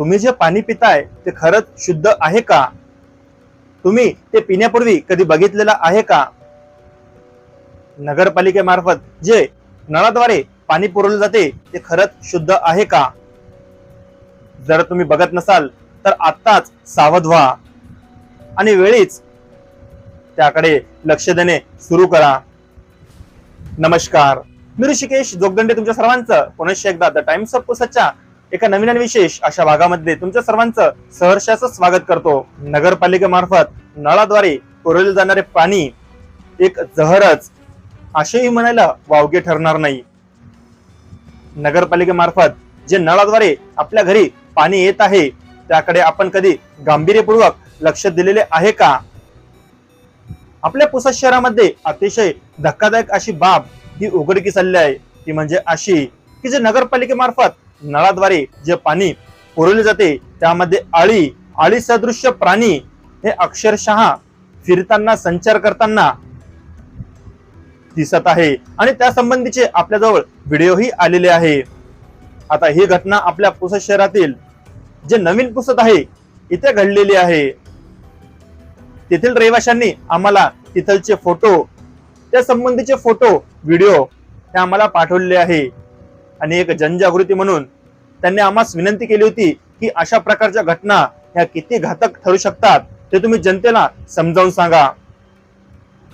तुम्ही जे पाणी पिताय ते खरंच शुद्ध आहे का? तुम्ही ते पिण्यापूर्वी कधी बघितलेलं आहे का? नगरपालिकेमार्फत जे नळाद्वारे पाणी पुरवले जाते ते खरंच शुद्ध आहे का? जर तुम्ही बघत नसाल तर आत्ताच सावध व्हा. आणि वेळीच त्याकडे लक्ष देणे सुरू करा. नमस्कार. मी ऋषिकेश जोगदंडे तुमच्या सर्वांचं पुनश्च एकदा द टाइम्स ऑफ पुसच्या एका नवीन आणि विशेष अशा भागामध्ये तुमच्या सर्वांचं सहर्षाचं स्वागत करतो. नगरपालिकेमार्फत नळाद्वारे पुरवले जाणारे पाणी एक जहरच असेही म्हणायला वावगे ठरणार नाही. नगरपालिकेमार्फत जे नळाद्वारे आपल्या घरी पाणी येत आहे त्याकडे आपण कधी गांभीर्यपूर्वक लक्ष दिलेले आहे का? आपल्या पुसद शहरामध्ये अतिशय धक्कादायक अशी बाब ही उघडकीस आली आहे. ती म्हणजे अशी की जे नगरपालिकेमार्फत नळाद्वारे जे पाणी पुरवले जाते त्यामध्ये आळी आळी सदृश्य प्राणी हे अक्षरशः फिरताना संचार करताना दिसत आहे. आणि त्या संबंधीचे आपल्याजवळ व्हिडिओही आलेले आहे. आता ही घटना आपल्या पुसद शहरातील जे नवीन पुसत आहे इथे घडलेली आहे. तेथील रहिवाशांनी आम्हाला तिथलचे फोटो त्या संबंधीचे फोटो व्हिडिओ हे आम्हाला पाठवलेले आहे. आणि एक जनजागृती म्हणून त्यांनी आम्हास विनंती केली होती की अशा प्रकारच्या घटना ह्या किती घातक ठरू शकतात ते तुम्ही जनतेला समजावून सांगा.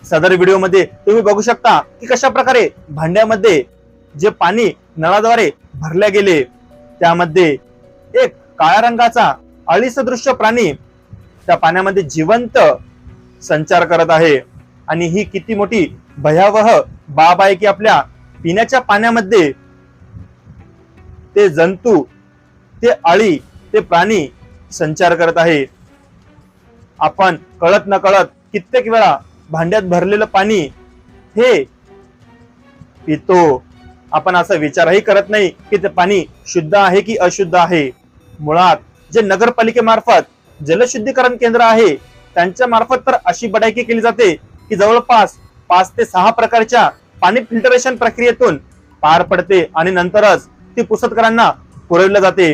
सदर व्हिडिओमध्ये तुम्ही बघू शकता की कशा प्रकारे भांड्यामध्ये जे पाणी नळाद्वारे भरल्या गेले त्यामध्ये एक काळ्या रंगाचा अळीसदृश्य प्राणी त्या पाण्यामध्ये जिवंत संचार करत आहे. आणि ही किती मोठी भयावह बाब आहे की आपल्या पिण्याच्या पाण्यामध्ये ते जंतू ते आळी ते प्राणी संचार करत आहे. आपण कळत न कळत कित्येक वेळा भांड्यात भरलेलं पाणी हे पितो. आपण असा विचारही करत नाही की ते पाणी शुद्ध आहे की अशुद्ध आहे. मुळात जे नगरपालिकेमार्फत जलशुद्धीकरण केंद्र आहे त्यांच्या मार्फत तर अशी बडायकी केली जाते की जवळपास पाच ते सहा प्रकारच्या पाणी फिल्टरेशन प्रक्रियेतून पार पडते आणि नंतरच ती पुसतकरांना पुरवले जाते.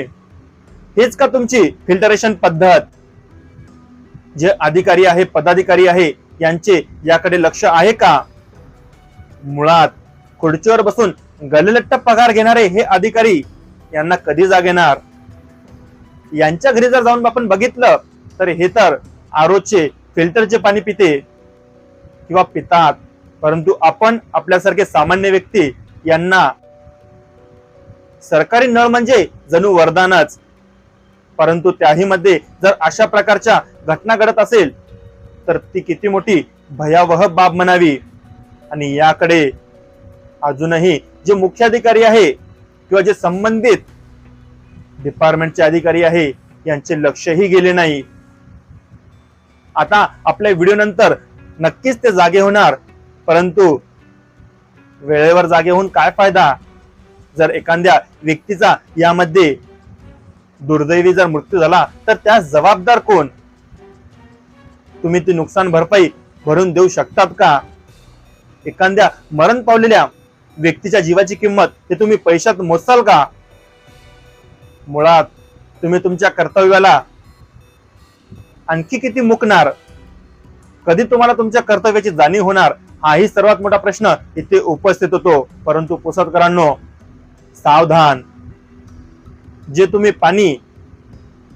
हेच का तुमची फिल्टरेशन पद्धत? जे अधिकारी आहे पदाधिकारी आहे यांचे याकडे लक्ष आहे का? मुळात खुर्चीवर बसून गललट्ट पगार घेणारे हे अधिकारी यांना कधी जाग येणार? यांच्या घरी जर जाऊन आपण बघितलं तर हे तर आरोचे फिल्टरचे पाणी पिते किंवा पितात. परंतु आपण आपल्यासारखे सामान्य व्यक्ती यांना सरकारी नळ म्हणजे जणू वरदानच. परंतु त्याही मध्ये जर अशा प्रकारच्या घटना घडत असेल तर ती किती मोठी भयावह बाब म्हणावी. आणि याकडे अजूनही जे मुख्याधिकारी आहे किंवा जे संबंधित डिपार्टमेंटचे अधिकारी आहे यांचे लक्षही गेले नाही. आता आपल्या व्हिडिओ नंतर नक्कीच ते जागे होणार. परंतु वेळेवर जागे होऊन काय फायदा? जर एखाद्या व्यक्तीचा यामध्ये दुर्दैवी जर मृत्यू झाला तर त्यास जबाबदार कोण? तुम्ही ती नुकसान भरपाई भरून देऊ शकतात का? एखाद्या मरण पावलेल्या व्यक्तीच्या जीवाची किंमत ते तुम्ही पैशात मोजाल का? मुळात तुम्ही तुमच्या कर्तव्याला आणखी किती मुकणार? कधी तुम्हाला तुमच्या कर्तव्याची जाणीव होणार? हाही सर्वात मोठा प्रश्न इथे उपस्थित होतो. परंतु पुसदकरांनो सावधान. जे तुम्ही पाणी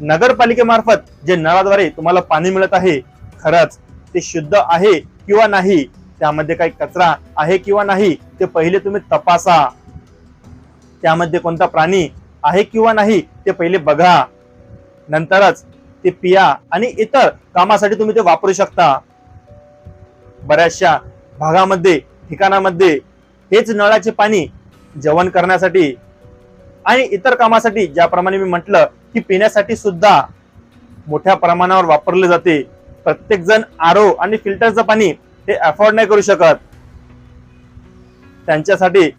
नगरपालिकेमार्फत जे नळाद्वारे तुम्हाला पाणी मिळत आहे खरंच ते शुद्ध आहे किंवा नाही? त्यामध्ये काही कचरा आहे किंवा नाही ते पहिले तुम्ही तपासा. त्यामध्ये कोणता प्राणी आहे किंवा नाही ते पहिले बघा. नंतरच ते पिया आणि इतर कामासाठी तुम्ही ते वापरू शकता. बऱ्याचशा भागामध्ये ठिकाणामध्ये हेच नळाचे पाणी जेवण करण्यासाठी आणि इतर कामासाठी ज्याप्रमाणे मी म्हटलं की पिण्यासाठी सुद्धा मोठ्या प्रमाणावर वापरले जाते. प्रत्येक जण आरो आणि फिल्टरचं पाणी हे अफोर्ड नाही करू शकत. त्यांच्यासाठी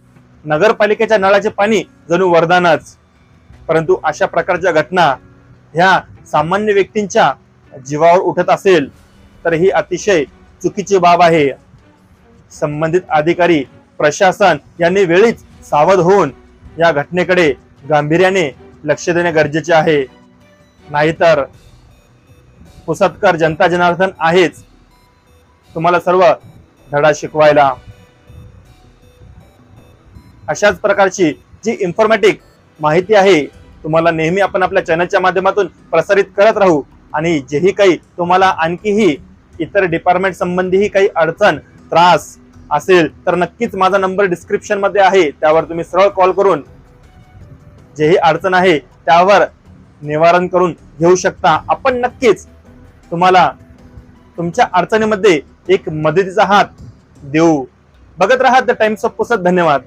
नगरपालिकेच्या नळाचे पाणी जणू वरदानच. परंतु अशा प्रकारच्या घटना ह्या सामान्य व्यक्तींच्या जीवावर उठत असेल तर ही अतिशय चुकीची बाब आहे. संबंधित अधिकारी प्रशासन यांनी वेळीच सावध होऊन या घटनेकडे गांभीर्याने लक्ष देणे गरजेचे आहे. नाहीतर पुसतकर जनता जनार्दन आहेच. तुम्हाला सर्व धडा शिकवायला. अशाच प्रकारची जी इन्फॉर्मॅटिक माहिती आहे तुम्हाला नेहमी आपण आपल्या चॅनलच्या माध्यमातून प्रसारित करत राहू आणि जेही काही तुम्हाला आणखीही इतर डिपार्टमेंट संबंधीही काही अडचण त्रास असेल तर नक्कीच माझा नंबर डिस्क्रिप्शनमध्ये आहे. त्यावर तुम्ही सरळ कॉल करून जेही अडचण आहे त्यावर निवारण करून घेऊ शकता. आपण नक्कीच तुम्हाला तुमच्या अडचणीमध्ये एक मदतीचा हात देऊ. बघत राहा द टाइम्स ऑफ पुसत. धन्यवाद.